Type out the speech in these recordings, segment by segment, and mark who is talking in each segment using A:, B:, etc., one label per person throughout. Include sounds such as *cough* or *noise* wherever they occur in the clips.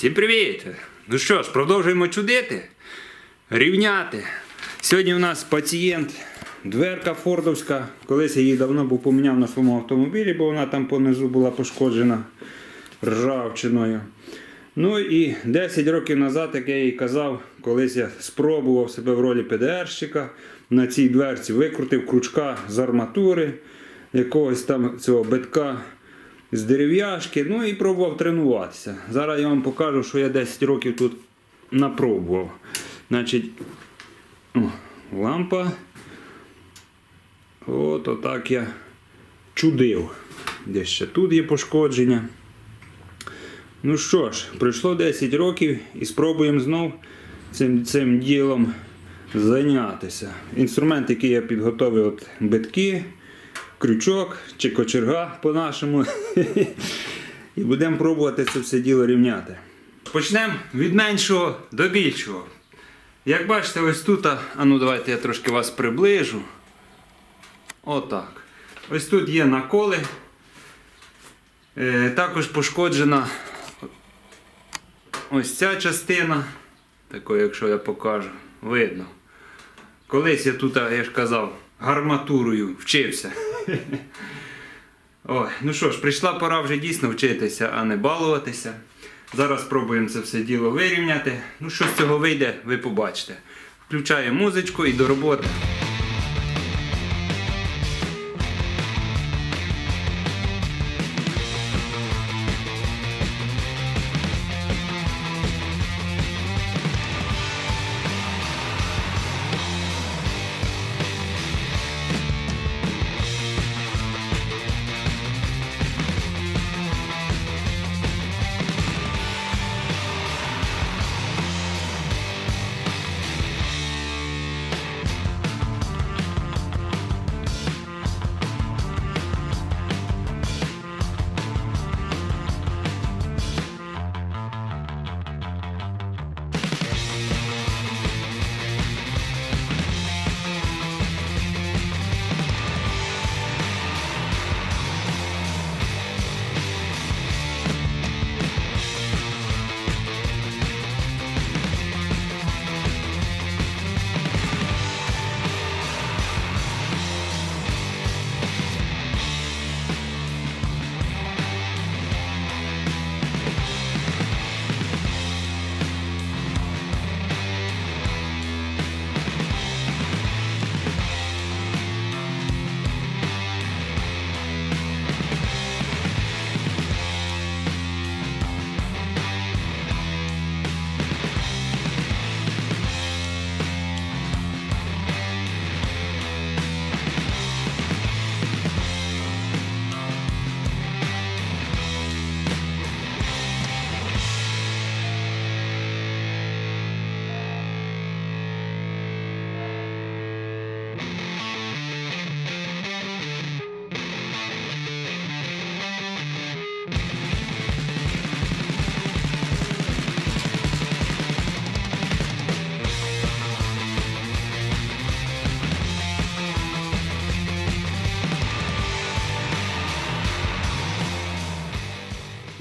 A: Всім привіт! Ну що ж, продовжуємо чудити, рівняти. Сьогодні у нас пацієнт, дверка фордовська. Колись я її давно був поміняв на своєму автомобілі, бо вона там понизу була пошкоджена ржавчиною. Ну і 10 років назад, як я їй казав, колись я спробував себе в ролі ПДРщика на цій дверці, викрутив крючка з арматури, якогось там цього битка з дерев'яшки, ну і пробував тренуватися. Зараз я вам покажу, що я 10 років тут напробував. Значить, о, лампа. От отак я чудив. Десь ще тут є пошкодження. Ну що ж, пройшло 10 років і спробуємо знов цим, цим ділом зайнятися. Інструмент, який я підготовив, от битки, крючок чи кочерга по-нашому. І будемо пробувати це все діло рівняти. Почнемо від меншого до більшого. Як бачите, ось тут, а ну давайте я трошки вас приближу. Отак. Ось тут є наколи. Е, також пошкоджена ось ця частина. Такою, якщо я покажу, видно. Колись я тут, я ж казав, гарматурою вчився. Ой, ну що ж, прийшла пора вже дійсно вчитися, а не балуватися. Зараз спробуємо це все діло вирівняти. Ну, що з цього вийде, ви побачите. Включаю музичку і до роботи.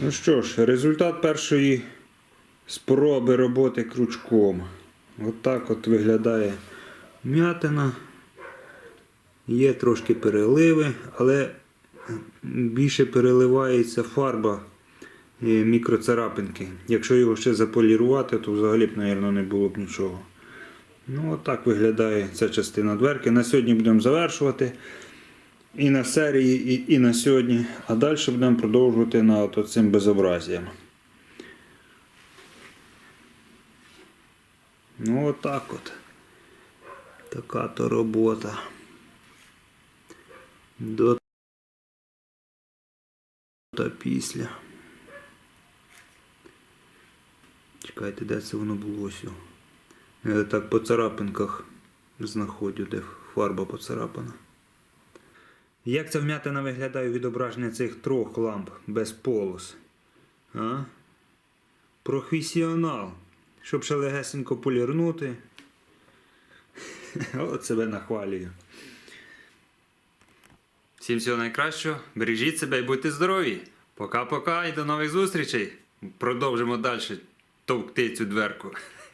A: Ну що ж, результат першої спроби роботи крючком. Отак от виглядає м'ятина. Є трошки переливи, але більше переливається фарба е, мікроцарапинки. Якщо його ще заполірувати, то взагалі б, мабуть, не було б нічого. Ну, отак виглядає ця частина дверки. На сьогодні будемо завершувати. І на серії, і, і на сьогодні. А далі будемо продовжувати над цим безобразієм. Ну отак от. Така то робота. До та після. Чекайте, де це воно було сьо? Я так по царапинках знаходжу, де фарба поцарапана. Як ця вмятина виглядає відображення цих трьох ламп без полос? А? Професіонал. Щоб ще легесенько полірнути. *laughs* От себе нахвалюю. Всім всього найкращого. Бережіть себе і будьте здорові. Пока-пока і до нових зустрічей. продовжимо далі товкти цю дверку. *laughs*